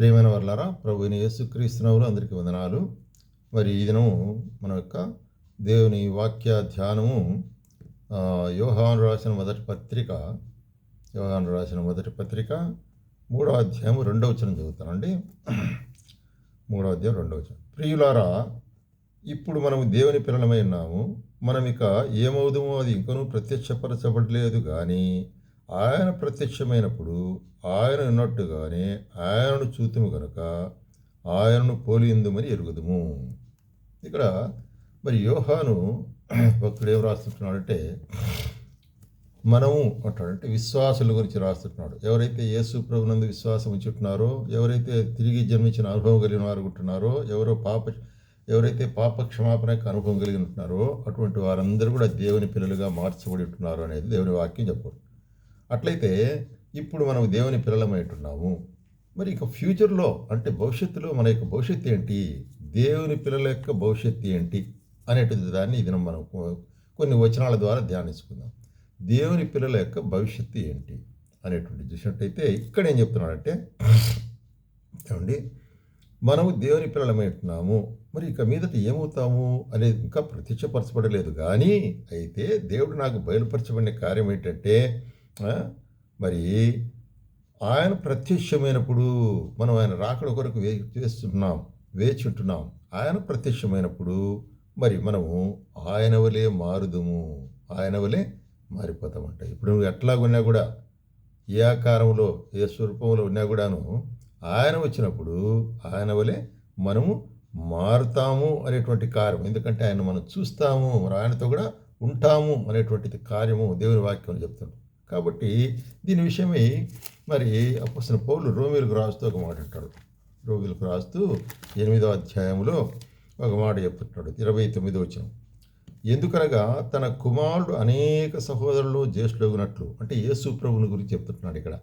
ప్రియమైన వర్లారా ప్రభు యేసుక్రీస్తునవులు అందరికీ వందనాలు. మరి ఈ దినము మన యొక్క దేవుని వాక్య ధ్యానము యోహాను రాసిన మొదటి పత్రిక యోహాను రాసిన మొదటి పత్రిక మూడో అధ్యాయం రెండవ వచనం చదువుతానండి. మూడో అధ్యాయం రెండవ వచనం. ప్రియులారా ఇప్పుడు మనము దేవుని పిల్లలమై ఉన్నాము. మనం ఇక ఏమవుదామో అది ఇంకనూ ప్రత్యక్షపరచబడలేదు కానీ ఆయన ప్రత్యక్షమైనప్పుడు ఆయన ఉన్నట్టుగానే ఆయనను చూతుము గనుక ఆయనను పోలిందుమని ఎరుగుదము? ఇక్కడ మరి యోహాను భక్తుడు ఏం రాస్తుంటున్నాడంటే మనము అంటాడంటే విశ్వాసుల గురించి రాస్తుంటున్నాడు ఎవరైతే యేసు ప్రభునందు విశ్వాసం ఉంచుంటున్నారో ఎవరైతే తిరిగి జన్మించిన అనుభవం కలిగిన వారు ఉంటున్నారో ఎవరో పాప ఎవరైతే పాప క్షమాపణకు అనుభవం కలిగి ఉంటున్నారో అటువంటి వారందరూ కూడా దేవుని పిల్లలుగా మార్చబడి ఉంటున్నారు అనేది దేవుని వాక్యం చెప్పడు అట్లయితే ఇప్పుడు మనం దేవుని పిల్లలమైంటున్నాము మరి ఇక ఫ్యూచర్లో అంటే భవిష్యత్తులో మన యొక్క భవిష్యత్తు ఏంటి? దేవుని పిల్లల యొక్క భవిష్యత్తు ఏంటి? అనేటువంటి దాన్ని ఇది మనం కొన్ని వచనాల ద్వారా ధ్యానించుకుందాం. దేవుని పిల్లల యొక్క భవిష్యత్తు ఏంటి? అనేటువంటి చూసినట్టయితే ఇక్కడ ఏం చెప్తున్నాడంటే ఏమండి? మనము దేవుని పిల్లలమైంటున్నాము మరి ఇక మీదట ఏమవుతాము? అనేది ఇంకా ప్రత్యక్షపరచబడలేదు. కానీ అయితే దేవుడు నాకు బయలుపరచబడిన కార్యం ఏంటంటే మరి ఆయన ప్రత్యక్షమైనప్పుడు మనం ఆయన రాకడ కొరకు వే చేస్తున్నాం వేచి ఉంటున్నాం ఆయన ప్రత్యక్షమైనప్పుడు మరి మనము ఆయన వలే మారుదుము ఆయన వలే మారిపోతామంట ఇప్పుడు నువ్వు ఎట్లాగున్నా కూడా ఏ ఆకారంలో ఏ స్వరూపంలో ఉన్నా కూడాను ఆయన వచ్చినప్పుడు ఆయన వలె మనము మారుతాము అనేటువంటి కార్యం. ఎందుకంటే ఆయన మనం చూస్తాము మరి ఆయనతో కూడా ఉంటాము అనేటువంటిది కార్యము దేవుని వాక్యం చెప్తున్నాం కాబట్టి దీని విషయమై మరి అప్పసిన పౌలు రోమిలకు రాస్తూ ఒక మాట అంటాడు. రోమిలకు రాస్తూ ఎనిమిదో అధ్యాయంలో ఒక మాట చెప్తున్నాడు. ఇరవై తొమ్మిదో వచ్చిన ఎందుకనగా తన కుమారుడు అనేక సహోదరులు జ్యేష్ఠులగునట్లు అంటే యేసు ప్రభుని గురించి చెప్తున్నాడు ఇక్కడ.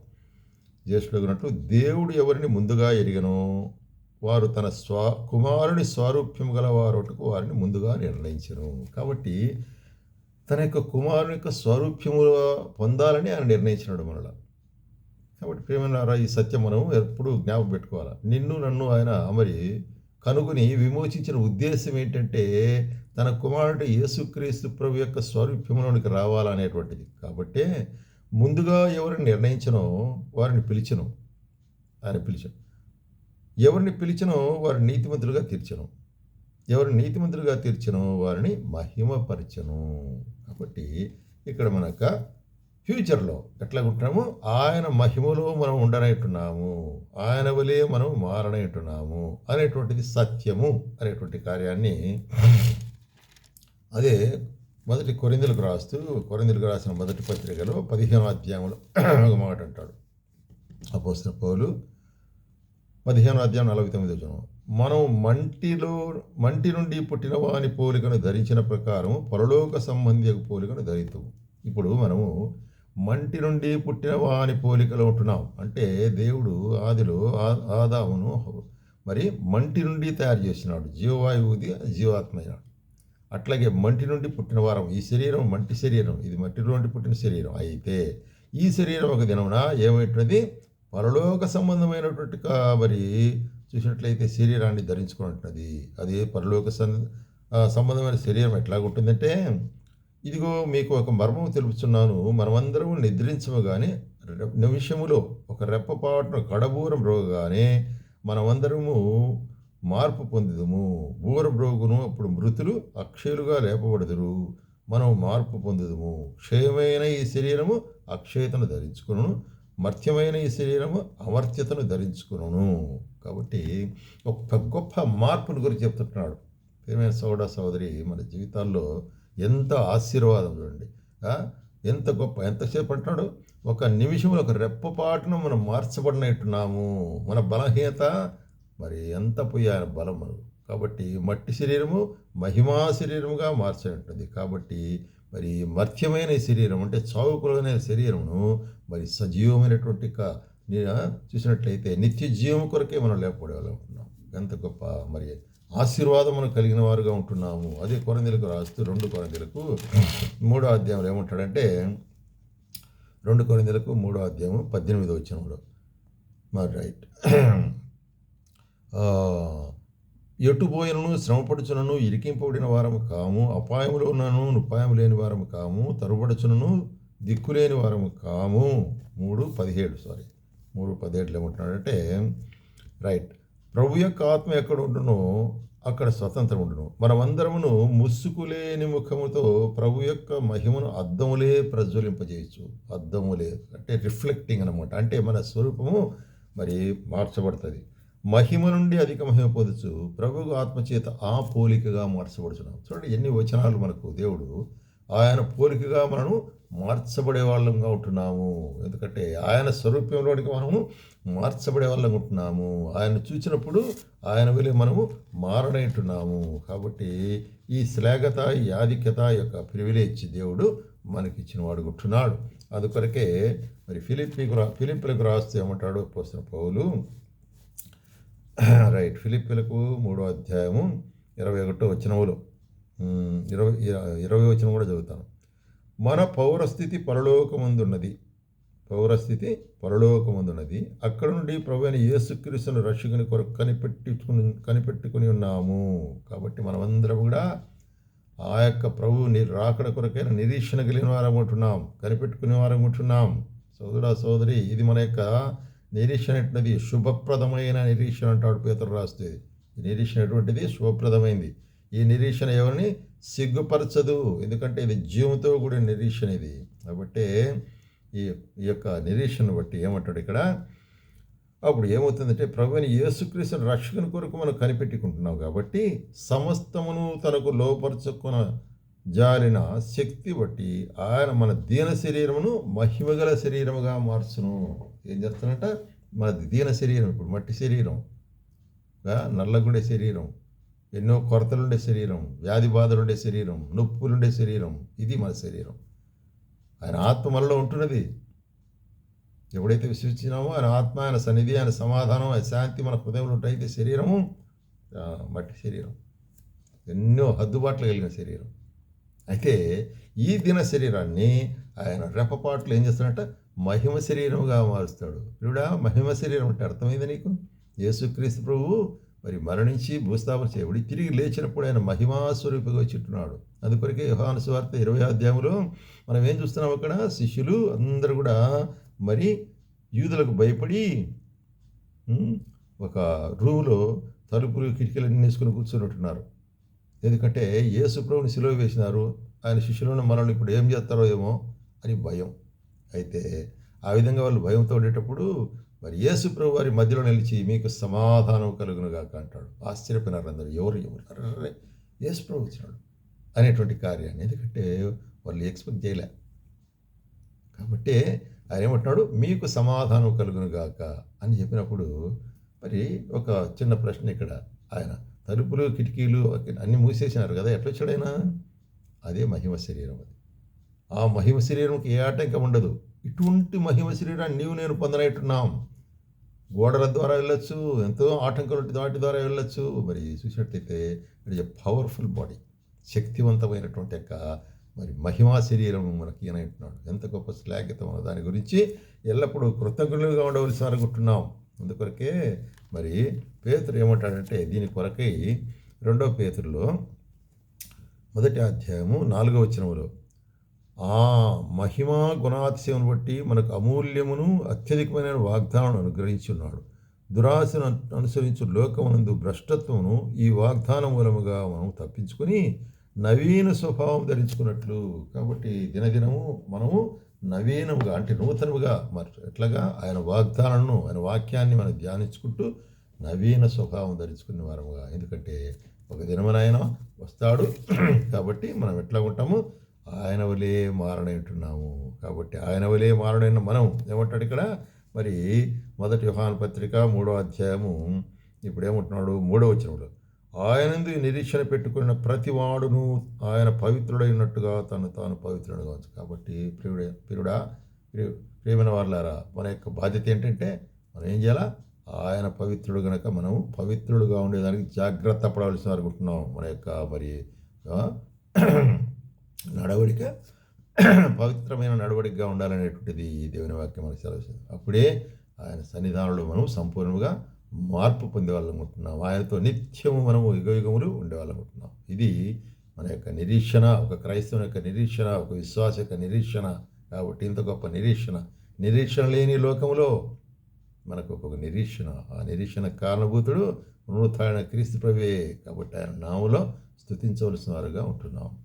జ్యేష్ఠులగునట్లు దేవుడు ఎవరిని ముందుగా ఎరిగనో వారు తన స్వా కుమారుని స్వారూప్యం గల వారు వారిని ముందుగా నిర్ణయించను. కాబట్టి తన యొక్క కుమారుని యొక్క స్వరూప్యము పొందాలని ఆయన నిర్ణయించినాడు మనలో. కాబట్టి ప్రేమనారా ఈ సత్యం మనం ఎప్పుడు జ్ఞాపకం పెట్టుకోవాలి? నిన్ను నన్ను ఆయన మరి కనుగొని విమోచించిన ఉద్దేశం ఏంటంటే తన కుమారుడు యేసుక్రీస్తు ప్రభు యొక్క స్వరూప్యంలోనికి రావాలనేటువంటిది కాబట్టి ముందుగా ఎవరిని నిర్ణయించనో వారిని పిలిచను ఆయన పిలిచను ఎవరిని పిలిచినో వారిని నీతిమంతులుగా తీర్చను. ఎవరు నీతిమంతులుగా తీర్చనో వారిని మహిమపరచను. కాబట్టి ఇక్కడ మనక ఫ్యూచర్లో ఎట్లా ఉంటున్నాము ఆయన మహిమలో మనం ఉండనట్టున్నాము. ఆయన వలే మనం మారనట్టున్నాము అనేటువంటిది సత్యము అనేటువంటి కార్యాన్ని అదే మొదటి కొరిందులకు రాస్తూ కొరిందులకు రాసిన మొదటి పత్రికలో పదిహేను అధ్యాయంలో ఒక మాట అంటాడు. అపోసిన పౌలు పదిహేను అధ్యాయం నలభై తొమ్మిది వచ్చిన మనం మంటిలో మంటి నుండి పుట్టిన వాని పోలికను ధరించిన ప్రకారం పరలోక సంబంధి పోలికను ధరితాము. ఇప్పుడు మనము మంటి నుండి పుట్టిన వాని పోలికలో ఉంటున్నాం. అంటే దేవుడు ఆదిలో ఆ- ఆదామును మరి మంటి నుండి తయారు చేసినాడు. జీవవాయువుది జీవాత్మ అట్లాగే మంటి నుండి పుట్టిన వారం ఈ శరీరం మంటి శరీరం ఇది మట్టి నుండి పుట్టిన శరీరం. అయితే ఈ శరీరం ఒక దినమున ఏమైనది పరలోక సంబంధమైనటువంటి మరి చూసినట్లయితే శరీరాన్ని ధరించుకున్నట్టున్నది అది పరలోక సంబంధమైన శరీరం ఎట్లాగుంటుందంటే ఇదిగో మీకు ఒక మర్మం తెలుపుతున్నాను మనమందరము నిద్రించము కానీ నిమిషములో ఒక రెప్పపాటును కడబూరం రోగగానే మనమందరము మార్పు పొందుదుము. బూర బ్రోగును అప్పుడు మృతులు అక్షయులుగా లేపబడదురు. మనం మార్పు పొందుదుము. క్షయమైన ఈ శరీరము అక్షయతను ధరించుకును. మర్త్యమైన ఈ శరీరము అమర్త్యతను ధరించుకును కాబట్టి ఒక గొప్ప మార్పును గురించి చెప్తున్నాడు ప్రియమైన సోదర సోదరి మన జీవితాల్లో ఎంత ఆశీర్వాదం చూడండి. ఎంత గొప్ప ఎంతసేపు అంటున్నాడు? ఒక నిమిషంలో ఒక రెప్పపాటును మనం మార్చబడినట్టున్నాము. మన బలహీనత మరి ఎంత పోయి ఆయన బలం మనకు. కాబట్టి మట్టి శరీరము మహిమా శరీరముగా మార్చబడుతుంది కాబట్టి మరి మర్త్యమైన శరీరం అంటే చావుకులైన శరీరమును మరి సజీవమైనటువంటి చూసినట్లయితే నిత్య జీవం కొరకే మనం లేకపోవడం ఎంత గొప్ప మరి ఆశీర్వాదమును కలిగిన వారుగా ఉంటున్నాము. అదే కొరందెలకు రాస్తూ రెండు కొరందెలకు మూడో అధ్యాయంలో ఏమంటాడంటే రెండు కొరిందలకు మూడో అధ్యాయము పద్దెనిమిదో వచ్చినప్పుడు మరి రైట్ ఆ, ఎటుపోయినను శ్రమపడుచునను ఇరికింపబడిన వారము కాము అపాయములో ఉన్నను ఉపాయం లేని వారము కాము తరుబడుచునను దిక్కులేని వారము కాము. మూడు పదిహేడు సారీ మూడు పదిహేడులో ఏమంటున్నాడంటే రైట్. ప్రభు యొక్క ఆత్మ ఎక్కడ ఉండునో అక్కడ స్వతంత్రం ఉండును. మనమందరమును ముసుగులేని ముఖముతో ప్రభు యొక్క మహిమను అద్దములే ప్రజ్వలింపజేయచ్చు. అద్దములే అంటే రిఫ్లెక్టింగ్ అనమాట అంటే మన స్వరూపము మరి మార్చబడుతుంది. మహిమ నుండి అధిక మహిమ పొందుచు ప్రభువు ఆత్మచేత ఆ పోలికగా మార్చబడుచున్నాం. చూడండి ఎన్ని వచనాలు మనకు. దేవుడు ఆయన పోలికగా మనము మార్చబడే వాళ్ళంగా ఉంటున్నాము. ఎందుకంటే ఆయన స్వరూప్యంలోనికి మనము మార్చబడే వాళ్ళం ఉంటున్నాము. ఆయన చూసినప్పుడు ఆయన వెళ్ళి మనము మారనేంటున్నాము కాబట్టి ఈ శ్లాఘత ఈ ఆధిక్యత యొక్క ప్రివిలేజ్ దేవుడు మనకి ఇచ్చిన వాడు ఉంటున్నాడు. అందుకొరకే మరి ఫిలిప్ రా ఫిలిప్పులకు రాస్తే ఏమంటాడు పోసిన పౌలు? రైట్. ఫిలిపిలకు మూడో అధ్యాయము ఇరవై ఒకటో వచనములు. ఇరవై ఇరవై వచనం కూడా చదువుతాను. మన పౌరస్థితి పరలోకమందున్నది. పౌరస్థితి పరలోకమందున్నది. అక్కడ నుండి ప్రభు అయిన యేసుక్రీస్తును రక్షకుని కొరకు కనిపెట్టుకుని కనిపెట్టుకుని ఉన్నాము. కాబట్టి మనమందరం కూడా ఆ యొక్క ప్రభు రాకడ కొరకైన నిరీక్షణ కలిగిన వారం కనిపెట్టుకునే వారం సోదరా సోదరి ఇది మన యొక్క నిరీక్షణ ఎటువంటిది శుభప్రదమైన నిరీక్షణ అంటాడు పేతురు రాస్తే ఈ నిరీక్షణ ఎటువంటిది శుభప్రదమైంది. ఈ నిరీక్షణ ఎవరిని? సిగ్గుపరచదు. ఎందుకంటే ఇది జీవంతో కూడిన నిరీక్షణ ఇది. కాబట్టి ఈ ఈ యొక్క నిరీక్షణ బట్టి ఏమంటాడు ఇక్కడ? అప్పుడు ఏమవుతుందంటే ప్రభుని యేసుక్రీస్తుని రక్షకుని కొరకు మనం కనిపెట్టుకుంటున్నాం కాబట్టి సమస్తమును తనకు లోపరుచుకున్న జారిన శక్తి బట్టి ఆయన మన దీన శరీరమును మహిమగల శరీరముగా మార్చును. ఏం చేస్తానంట? మన దీన శరీరం ఇప్పుడు మట్టి శరీరం నల్లగుండే శరీరం ఎన్నో కొరతలుండే శరీరం వ్యాధి బాధలుండే శరీరం నొప్పులుండే శరీరం ఇది మన శరీరం. ఆయన ఆత్మ మనలో ఉంటున్నది. ఎప్పుడైతే విశ్వసించినామో ఆయన ఆత్మ ఆయన సన్నిధి ఆయన సమాధానం ఆయన శాంతి మన హృదయంలో ఉంటాయితే శరీరము మట్టి శరీరం. ఎన్నో హద్దుబాట్లు కలిగిన శరీరం. అయితే ఈ దిన శరీరాన్ని ఆయన రెప్పపాట్లు ఏం చేస్తాడంట? మహిమ శరీరంగా మారుస్తాడు. ప్రియుడా మహిమ శరీరం అంటే అర్థమైంది నీకు? యేసుక్రీస్తు ప్రభువు మరి మరణించి భూస్థాపన చేయబడి తిరిగి లేచినప్పుడు ఆయన మహిమాస్వరూపిగా వచ్చిట్టున్నాడు అందుకొరకే యోహాను సువార్త ఇరవై అధ్యాయంలో మనం ఏం చూస్తున్నాం అక్కడ? శిష్యులు అందరూ కూడా మరి యూదులకు భయపడి ఒక రూములో తలుపులు కిటికీలన్నీ వేసుకుని కూర్చున్నట్టున్నారు. ఎందుకంటే యేసుప్రభుని సిలువ వేసినారు. ఆయన శిష్యులను మనల్ని ఇప్పుడు ఏం చేస్తారో ఏమో అని భయం. అయితే ఆ విధంగా వాళ్ళు భయంతో ఉండేటప్పుడు మరి యేసు ప్రభు వారి మధ్యలో నిలిచి మీకు సమాధానం కలుగునుగాక అంటాడు. ఆశ్చర్యపోయినారు అందరూ. ఎవరు? ఎవరు? అర్రే యేసు ప్రభు వచ్చినాడు అనేటువంటి కార్యాన్ని. ఎందుకంటే వాళ్ళు ఎక్స్పెక్ట్ చేయలే. కాబట్టి ఆయన ఏమంటున్నాడు? మీకు సమాధానం కలుగునుగాక అని చెప్పినప్పుడు మరి ఒక చిన్న ప్రశ్న ఇక్కడ. ఆయన తలుపులు కిటికీలు అన్ని మూసేసినారు కదా ఎట్లా వచ్చాడైనా? అదే మహిమ శరీరం అది. ఆ మహిమ శరీరంకి ఏ ఆటంకం ఉండదు. ఇటువంటి మహిమ శరీరాన్ని నీవు నేను పొందనట్టున్నాం. గోడల ద్వారా వెళ్ళొచ్చు ఎంతో ఆటంకాలు వాటి ద్వారా వెళ్ళొచ్చు. మరి చూసినట్లయితే it is a powerful body శక్తివంతమైనటువంటి యొక్క మరి మహిమా శరీరం మనకి ఈయన ఎంత గొప్ప శ్లాఘ్యత దాని గురించి ఎల్లప్పుడూ కృతజ్ఞులుగా ఉండవలసి అనుకుంటున్నాం అందుకొరకే మరి పేతురు ఏమంటాడంటే దీని కొరకై రెండో పేతురులో మొదటి అధ్యాయము నాలుగవ వచనములో ఆ మహిమా గుణాతిశయమును బట్టి మనకు అమూల్యమును అత్యధికమైన వాగ్దానం అనుగ్రహించి ఉన్నాడు దురాశను అనుసరించు లోకమునందు భ్రష్టత్వమును ఈ వాగ్దానం మూలముగా మనం తప్పించుకొని నవీన స్వభావం ధరించుకున్నట్లు. కాబట్టి దినదినము మనము నవీనముగా అంటే నూతనముగా మరి ఎట్లాగా ఆయన వాగ్దానాలను ఆయన వాక్యాన్ని మనం ధ్యానించుకుంటూ నవీన స్వభావం ధరించుకునే వారముగా. ఎందుకంటే ఒక దినమున ఆయన వస్తాడు. కాబట్టి మనం ఎట్లా ఉంటాము? ఆయన వలే మారనైంటున్నాము కాబట్టి ఆయన వలే మారనైన మనం ఏమంటాడు ఇక్కడ? మరి మొదటి యోహాను పత్రిక మూడో అధ్యాయము. ఇప్పుడు ఏమంటున్నాడు మూడో వచనంలో ఆయనందు నిరీక్షణ పెట్టుకున్న ప్రతి వాడును ఆయన పవిత్రుడైనట్టుగా తను తాను పవిత్రుడుగా కావచ్చు కాబట్టి ప్రియుడ ప్రియుడా ప్రియమైన వాళ్ళారా మన యొక్క బాధ్యత ఏంటంటే మనం ఏం చేయాలా? ఆయన పవిత్రుడు కనుక మనం పవిత్రుడుగా ఉండేదానికి జాగ్రత్త పడవలసిన అనుకుంటున్నాం మన యొక్క మరి నడవడిక పవిత్రమైన నడవడికగా ఉండాలనేటువంటిది ఈ దేవుని వాక్యం మనకు సెలవు అప్పుడే ఆయన సన్నిధానంలో మనం సంపూర్ణంగా మార్పు పొందేవాళ్ళనుకుంటున్నాం ఆయనతో నిత్యము మనము యుగయుగములు ఉండేవాళ్ళనుకుంటున్నాం ఇది మన యొక్క నిరీక్షణ ఒక క్రైస్తవుని యొక్క నిరీక్షణ ఒక విశ్వాస యొక్క నిరీక్షణ కాబట్టి ఇంత గొప్ప నిరీక్షణ. నిరీక్షణ లేని లోకములో మనకు ఒక నిరీక్షణ. ఆ నిరీక్షణ కారణభూతుడు నూతాయన క్రీస్తు ప్రభే కాబట్టి ఆయన నాములో స్థుతించవలసిన వారుగా ఉంటున్నాం.